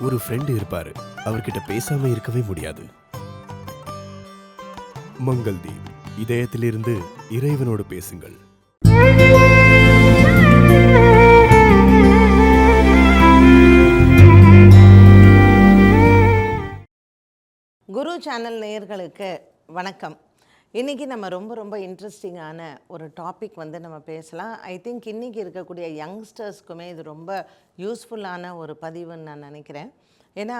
ஒரு ஃப்ரெண்டு இருப்பாரு. அவர்கிட்ட பேசாம இருக்கவே முடியாது. மங்கள்தீப் இதயத்திலிருந்து இறைவனோடு பேசுங்கள். குரு சேனல் நேயர்களுக்கு வணக்கம். இன்றைக்கி நம்ம ரொம்ப ரொம்ப இன்ட்ரெஸ்டிங்கான ஒரு டாபிக் வந்து நம்ம பேசலாம். ஐ திங்க் இன்றைக்கி இருக்கக்கூடிய யங்ஸ்டர்ஸ்க்குமே இது ரொம்ப யூஸ்ஃபுல்லான ஒரு பதிவுன்னு நான் நினைக்கிறேன். ஏன்னா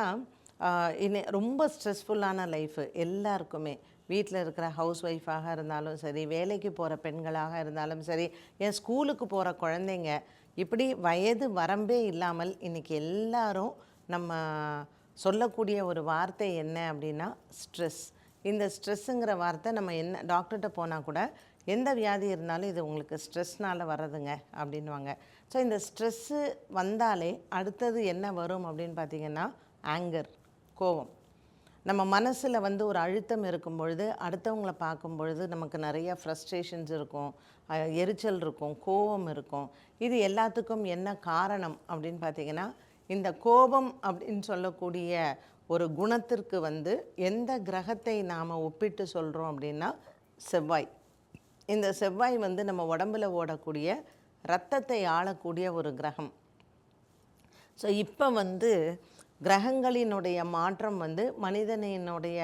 ஆஹ், இன்னை ரொம்ப ஸ்ட்ரெஸ்ஃபுல்லான லைஃபு எல்லாருக்குமே. வீட்டில் இருக்கிற ஹவுஸ் ஒய்ஃபாக இருந்தாலும் சரி வேலைக்கு போகிற பெண்களாக இருந்தாலும் சரி என் ஸ்கூலுக்கு போகிற குழந்தைங்க இப்படி வயது வரம்பே இல்லாமல் இன்றைக்கி எல்லாரும் நம்ம சொல்லக்கூடிய ஒரு வார்த்தை என்ன அப்படின்னா ஸ்ட்ரெஸ் இந்த ஸ்ட்ரெஸ்ஸுங்கிற வார்த்தை நம்ம என்ன டாக்டர்கிட்ட போனால் கூட எந்த வியாதி இருந்தாலும் இது உங்களுக்கு ஸ்ட்ரெஸ்னால் வர்றதுங்க அப்படின்வாங்க ஸோ இந்த ஸ்ட்ரெஸ்ஸு வந்தாலே அடுத்தது என்ன வரும் அப்படின்னு பார்த்தீங்கன்னா ஆங்கர் கோவம். நம்ம மனசில் வந்து ஒரு அழுத்தம் இருக்கும் பொழுது அடுத்தவங்கள பார்க்கும் பொழுது நமக்கு நிறைய ஃப்ரஸ்ட்ரேஷன்ஸ் இருக்கும் எரிச்சல் இருக்கும் கோபம் இருக்கும். இது எல்லாத்துக்கும் என்ன காரணம் அப்படின்னு பார்த்தீங்கன்னா இந்த கோபம் அப்படின்னு சொல்லக்கூடிய ஒரு குணத்திற்கு வந்து எந்த கிரகத்தை நாம் ஒப்பிட்டு சொல்கிறோம் அப்படின்னா செவ்வாய். இந்த செவ்வாய் வந்து நம்ம உடம்புல ஓடக்கூடிய ரத்தத்தை ஆளக்கூடிய ஒரு கிரகம். ஸோ இப்போ வந்து கிரகங்களினுடைய மாற்றம் வந்து மனிதனினுடைய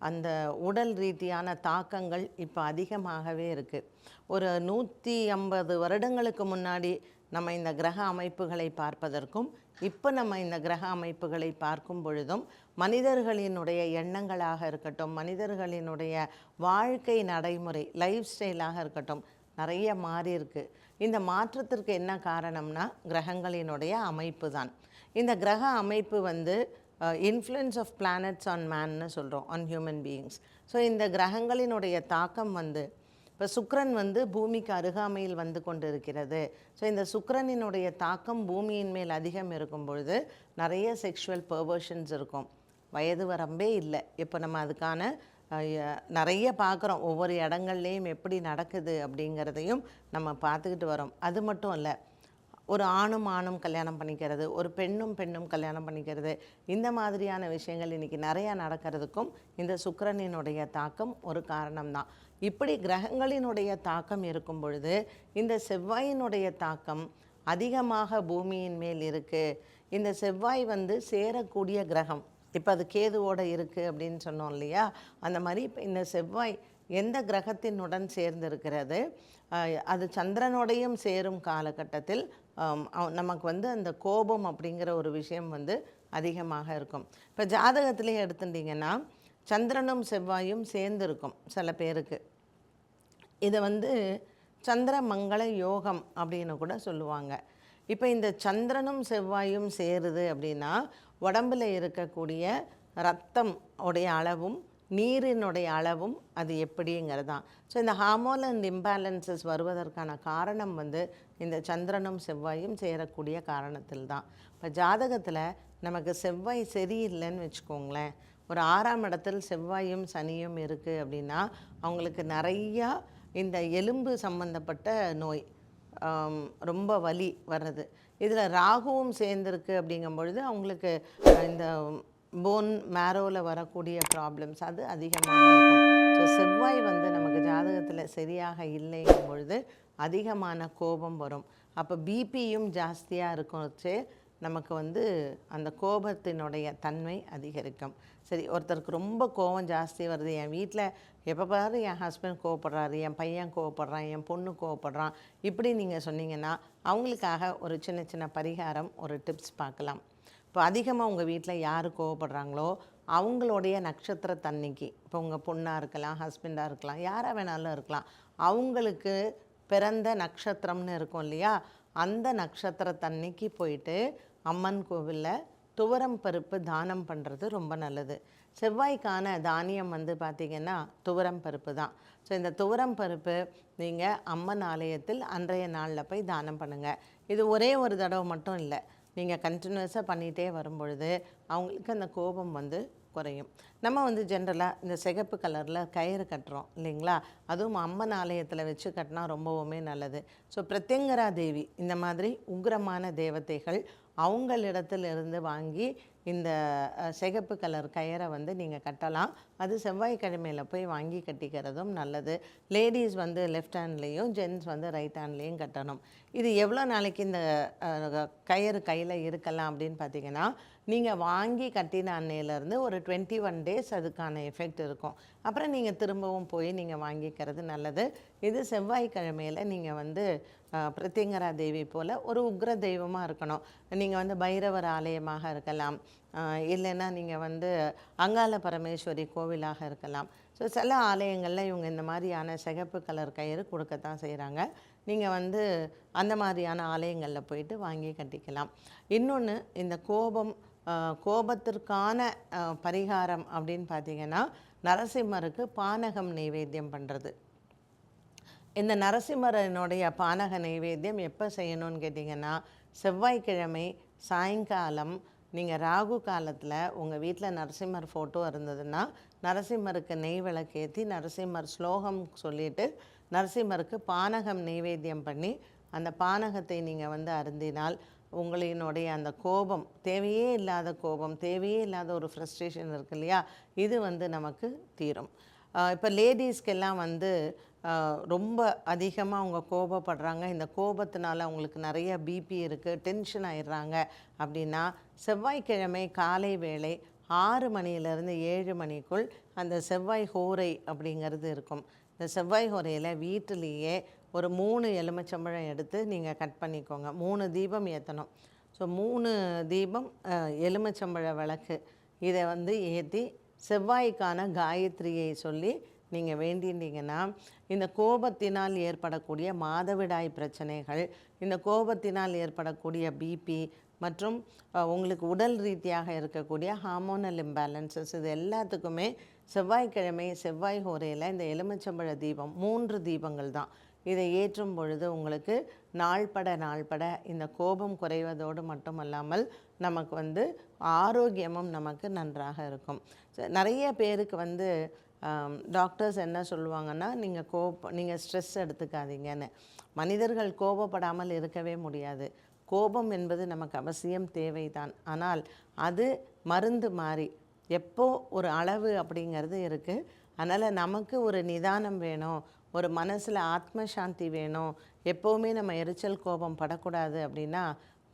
அந்த உடல் ரீதியான தாக்கங்கள் இப்போ அதிகமாகவே இருக்குது ஒரு நூற்றி ஐம்பது வருடங்களுக்கு முன்னாடி நம்ம இந்த கிரக அமைப்புகளை பார்ப்பதற்கும் இப்போ நம்ம இந்த கிரக அமைப்புகளை பார்க்கும் பொழுதும் மனிதர்களினுடைய எண்ணங்களாக இருக்கட்டும் மனிதர்களினுடைய வாழ்க்கை நடைமுறை லைஃப் ஸ்டைலாக இருக்கட்டும் நிறைய மாறி இருக்குது இந்த மாற்றத்திற்கு என்ன காரணம்னா கிரகங்களினுடைய அமைப்பு தான் இந்த கிரக அமைப்பு வந்து இன்ஃப்ளூயன்ஸ் ஆஃப் பிளானட்ஸ் ஆன் மேன்னு சொல்கிறோம் ஆன் ஹியூமன் பீயிங்ஸ் ஸோ இந்த கிரகங்களினுடைய தாக்கம் வந்து இப்போ சுக்ரன் வந்து பூமிக்கு அருகாமையில் வந்து கொண்டு இருக்கிறது ஸோ இந்த சுக்ரனினுடைய தாக்கம் பூமியின் மேல் அதிகம் இருக்கும் பொழுது நிறைய செக்ஷுவல் பர்வர்ஷன்ஸ் இருக்கும். வயது வரம்பே இல்லை. இப்போ நம்ம அதுக்கான நிறைய பார்க்குறோம். ஒவ்வொரு இடங்கள்லேயும் எப்படி நடக்குது அப்படிங்கிறதையும் நம்ம பார்த்துக்கிட்டு வரோம். அது மட்டும் இல்லை ஒரு ஆணும் ஆணும் கல்யாணம் பண்ணிக்கிறது ஒரு பெண்ணும் பெண்ணும் கல்யாணம் பண்ணிக்கிறது இந்த மாதிரியான விஷயங்கள் இன்றைக்கி நிறையா நடக்கிறதுக்கும் இந்த சுக்கிரனினுடைய தாக்கம் ஒரு காரணம்தான். இப்படி கிரகங்களினுடைய தாக்கம் இருக்கும் பொழுது இந்த செவ்வாயினுடைய தாக்கம் அதிகமாக பூமியின் மேல் இருக்குது இந்த செவ்வாய் வந்து சேரக்கூடிய கிரகம். இப்போ அது கேதுவோடு இருக்குது அப்படின்னு சொன்னோம் இல்லையா? அந்த மாதிரி இப்போ இந்த செவ்வாய் எந்த கிரகத்தினுடன் சேர்ந்திருக்கிறது? அது சந்திரனோடையும் சேரும் காலகட்டத்தில் நமக்கு வந்து அந்த கோபம் அப்படிங்கிற ஒரு விஷயம் வந்து அதிகமாக இருக்கும். இப்போ ஜாதகத்திலே எடுத்துட்டிங்கன்னா சந்திரனும் செவ்வாயும் சேர்ந்திருக்கும் சில பேருக்கு. இதை வந்து சந்திர மங்கள யோகம் அப்படின்னு கூட சொல்லுவாங்க. இப்போ இந்த சந்திரனும் செவ்வாயும் சேருது அப்படின்னா உடம்புல இருக்கக்கூடிய ரத்தம் உடைய அளவும் நீரினுடைய அளவும் அது எப்படிங்கிறது தான் ஸோ இந்த ஹார்மோலன் இம்பேலன்சஸ் வருவதற்கான காரணம் வந்து இந்த சந்திரனும் செவ்வாயும் சேரக்கூடிய காரணத்தில் தான் இப்போ ஜாதகத்தில் நமக்கு செவ்வாய் சரியில்லைன்னு வச்சுக்கோங்களேன். ஒரு ஆறாம் இடத்தில் செவ்வாயும் சனியும் இருக்குது அப்படின்னா அவங்களுக்கு நிறையா இந்த எலும்பு சம்பந்தப்பட்ட நோய் ரொம்ப வலி வர்றது. இதில் ராகுவும் சேர்ந்துருக்கு அப்படிங்கும் பொழுது அவங்களுக்கு இந்த போன் மேரோவில் வரக்கூடிய ப்ராப்ளம்ஸ் அது அதிகமாக இருக்கும். ஸோ செவ்வாய் வந்து நமக்கு ஜாதகத்தில் சரியாக இல்லைங்கும் பொழுது அதிகமான கோபம் வரும். அப்போ பிபியும் ஜாஸ்தியாக இருக்கும் வச்சு நமக்கு வந்து அந்த கோபத்தினுடைய தன்மை அதிகரிக்கும். சரி ஒருத்தருக்கு ரொம்ப கோபம் ஜாஸ்தி வருது. என் வீட்டில் எப்போ பாரு என் ஹஸ்பண்ட் கோவப்படுறாரு என் பையன் கோவப்படுறான் என் பொண்ணு கோவப்படுறான். இப்படி நீங்கள் சொன்னீங்கன்னா அவங்களுக்காக ஒரு சின்ன சின்ன பரிகாரம் ஒரு டிப்ஸ் பார்க்கலாம். இப்போ அதிகமாக உங்கள் வீட்டில் யார் கோவப்படுறாங்களோ அவங்களுடைய நட்சத்திர தன்னைக்கு இப்போ உங்கள் பொண்ணாக இருக்கலாம் ஹஸ்பண்டாக இருக்கலாம் யாராக வேணாலும் இருக்கலாம் அவங்களுக்கு பிறந்த நட்சத்திரம்னு இருக்கும் இல்லையா? அந்த நட்சத்திரத்தன்னைக்கு போயிட்டு அம்மன் கோவிலில் துவரம் பருப்பு தானம் பண்ணுறது ரொம்ப நல்லது. செவ்வாய்க்கான தானியம் வந்து பார்த்திங்கன்னா துவரம் பருப்பு தான். ஸோ இந்த துவரம் பருப்பு நீங்கள் அம்மன் ஆலயத்தில் அன்றைய நாளில் போய் தானம் பண்ணுங்கள் இது ஒரே ஒரு தடவை மட்டும் இல்லை. நீங்கள் கண்டினியூஸாக பண்ணிகிட்டே வரும்பொழுது அவங்களுக்கு அந்த கோபம் வந்து குறையும். நம்ம வந்து ஜென்ரலாக இந்த சிகப்பு கலரில் கயிறு கட்டுறோம் இல்லைங்களா? அதுவும் அம்மன் ஆலயத்தில் வச்சு கட்டினா ரொம்பவுமே நல்லது. ஸோ பிரத்யங்கரா தேவி இந்த மாதிரி உக்ரமான தேவதைகள் அவங்களிடத்திலிருந்து வாங்கி இந்த சிகப்பு கலர் கயிறை வந்து நீங்கள் கட்டலாம். அது செவ்வாய்க்கிழமையில் போய் வாங்கி கட்டிக்கிறதும் நல்லது. லேடிஸ் வந்து லெஃப்ட் ஹேண்ட்லேயும் ஜென்ஸ் வந்து ரைட் ஹேண்ட்லேயும் கட்டணும். இது எவ்வளோ நாளைக்கு இந்த கயிறு கையில் இருக்கலாம் அப்படின்னு பார்த்தீங்கன்னா நீங்கள் வாங்கி கட்டின அன்னையிலேருந்து ஒரு டுவெண்ட்டி ஒன் டேஸ் அதுக்கான எஃபெக்ட் இருக்கும். அப்புறம் நீங்கள் திரும்பவும் போய் நீங்கள் வாங்கிக்கிறது நல்லது. இது செவ்வாய்க்கிழமையில் நீங்கள் வந்து பிரத்யங்கரா தேவி போல் ஒரு உக்ர தெய்வமாக இருக்கணும். நீங்கள் வந்து பைரவர் ஆலயமாக இருக்கலாம். இல்லைன்னா நீங்கள் வந்து அங்காள பரமேஸ்வரி கோவிலாக இருக்கலாம். ஸோ சில ஆலயங்களில் இவங்க இந்த மாதிரியான சிகப்பு கலர் கயிறு கொடுக்கத்தான் செய்கிறாங்க நீங்கள் வந்து அந்த மாதிரியான ஆலயங்களில் போயிட்டு வாங்கி கட்டிக்கலாம். இன்னொன்று இந்த கோபம் கோபத்திற்கான பரிகாரம் அப்படின்னு பார்த்தீங்கன்னா நரசிம்மருக்கு பானகம் நைவேத்தியம் பண்ணுறது இந்த நரசிம்மரனுடைய பானக நைவேத்தியம் எப்போ செய்யணும்னு கேட்டிங்கன்னா செவ்வாய்க்கிழமை சாயங்காலம் நீங்கள் ராகு காலத்தில் உங்கள் வீட்டில் நரசிம்மர் ஃபோட்டோ இருந்ததுன்னா நரசிம்மருக்கு நெய் விளக்கேற்றி நரசிம்மர் ஸ்லோகம் சொல்லிட்டு நரசிம்மருக்கு பானகம் நைவேத்தியம் பண்ணி அந்த பானகத்தை நீங்கள் வந்து அருந்தினால் உங்களினுடைய அந்த கோபம் தேவையே இல்லாத கோபம் தேவையே இல்லாத ஒரு ஃப்ரஸ்ட்ரேஷன் இருக்கு இல்லையா? இது வந்து நமக்கு தீரும். இப்போ லேடிஸ்க்கெல்லாம் வந்து ரொம்ப அதிகமாக அவங்க கோபப்படுறாங்க. இந்த கோபத்தினால அவங்களுக்கு நிறைய பிபி இருக்குது டென்ஷன் ஆயிடுறாங்க அப்படின்னா செவ்வாய்க்கிழமை காலை வேளை ஆறு மணியிலேருந்து ஏழு மணிக்குள் அந்த செவ்வாய் ஹோரை அப்படிங்கிறது இருக்கும். இந்த செவ்வாய் ஹோரையில் வீட்டிலேயே ஒரு மூணு எலுமிச்சம்பழம் எடுத்து நீங்கள் கட் பண்ணிக்கோங்க. மூணு தீபம் ஏற்றணும் ஸோ மூணு தீபம் எலுமிச்சம்பழ விளக்கு. இதை வந்து ஏற்றி செவ்வாய்க்கான காயத்ரியை சொல்லி நீங்கள் வேண்டிட்டீங்கன்னா இந்த கோபத்தினால் ஏற்படக்கூடிய மாதவிடாய் பிரச்சனைகள் இந்த கோபத்தினால் ஏற்படக்கூடிய பிபி மற்றும் உங்களுக்கு உடல் ரீதியாக இருக்கக்கூடிய ஹார்மோனல் இம்பேலன்சஸ் இது எல்லாத்துக்குமே செவ்வாய்க்கிழமை செவ்வாய் ஹோரையில் இந்த எலுமிச்சம்பழ தீபம் மூன்று தீபங்கள் தான். இதை ஏற்றும் பொழுது உங்களுக்கு நாள்பட நாள்பட இந்த கோபம் குறைவதோடு மட்டுமல்லாமல் நமக்கு வந்து ஆரோக்கியமும் நமக்கு நன்றாக இருக்கும். நிறைய பேருக்கு வந்து டாக்டர்ஸ் என்ன சொல்லுவாங்கன்னா நீங்கள் கோப நீங்கள் ஸ்ட்ரெஸ் எடுத்துக்காதீங்கன்னு. மனிதர்கள் கோபப்படாமல் இருக்கவே முடியாது. கோபம் என்பது நமக்கு அவசியம் தேவைதான். ஆனால் அது மருந்து மாறி எப்போ ஒரு அளவு அப்படிங்கிறது இருக்குது அதனால் நமக்கு ஒரு நிதானம் வேணும். ஒரு மனசில் ஆத்ம சாந்தி வேணும். எப்போவுமே நம்ம எரிச்சல் கோபம் படக்கூடாது அப்படின்னா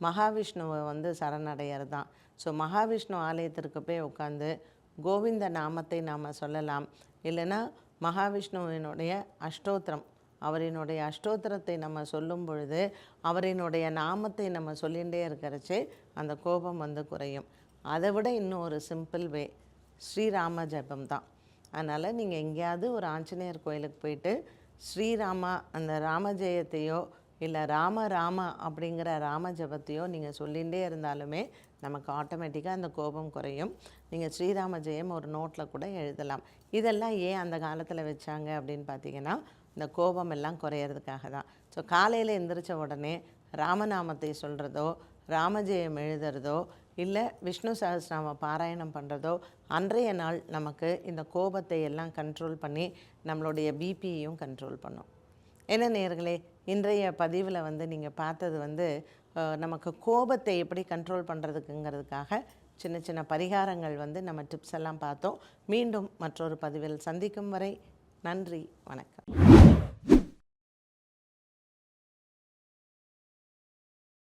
மகாவிஷ்ணுவை வந்து சரணடைகிறது தான் ஸோ மகாவிஷ்ணு ஆலயத்திற்கு போய் உட்காந்து கோவிந்த நாமத்தை நாம் சொல்லலாம். இல்லைன்னா மகாவிஷ்ணுவினுடைய அஷ்டோத்திரம் அவரினுடைய அஷ்டோத்திரத்தை நம்ம சொல்லும் பொழுது அவரினுடைய நாமத்தை நம்ம சொல்லிகிட்டே இருக்கிறச்சே அந்த கோபம் வந்து குறையும். அதை விட இன்னும் ஒரு சிம்பிள் வே ஸ்ரீராம ஜபம் தான் அதனால் நீங்கள் எங்கேயாவது ஒரு ஆஞ்சநேயர் கோயிலுக்கு போயிட்டு ஸ்ரீராமா அந்த ராமஜெயத்தையோ இல்லை ராம ராம அப்படிங்கிற ராம ஜபத்தையோ நீங்கள் சொல்லிகிட்டே இருந்தாலுமே நமக்கு ஆட்டோமேட்டிக்காக அந்த கோபம் குறையும். நீங்கள் ஸ்ரீராம ஜெயம் ஒரு நோட்டில் கூட எழுதலாம். இதெல்லாம் ஏன் அந்த காலத்தில் வச்சாங்க அப்படின்னு பார்த்தீங்கன்னா இந்த கோபம் எல்லாம் குறையிறதுக்காக தான். ஸோ காலையில் எந்திரிச்ச உடனே ராமநாமத்தை சொல்கிறதோ ராமஜெயம் எழுதுறதோ இல்லை விஷ்ணு சஹஸ்ரநாம பாராயணம் பண்ணுறதோ அன்றைய நாள் நமக்கு இந்த கோபத்தை எல்லாம் கண்ட்ரோல் பண்ணி நம்மளுடைய பிபியையும் கண்ட்ரோல் பண்ணும். என்ன நேர்களே இன்றைய பதிவில் வந்து நீங்கள் பார்த்தது வந்து நமக்கு கோபத்தை எப்படி கண்ட்ரோல் பண்ணுறதுக்குங்கிறதுக்காக சின்ன சின்ன பரிகாரங்கள் வந்து நம்ம டிப்ஸ் எல்லாம் பார்த்தோம். மீண்டும் மற்றொரு பதிவில் சந்திக்கும் வரை நன்றி வணக்கம்.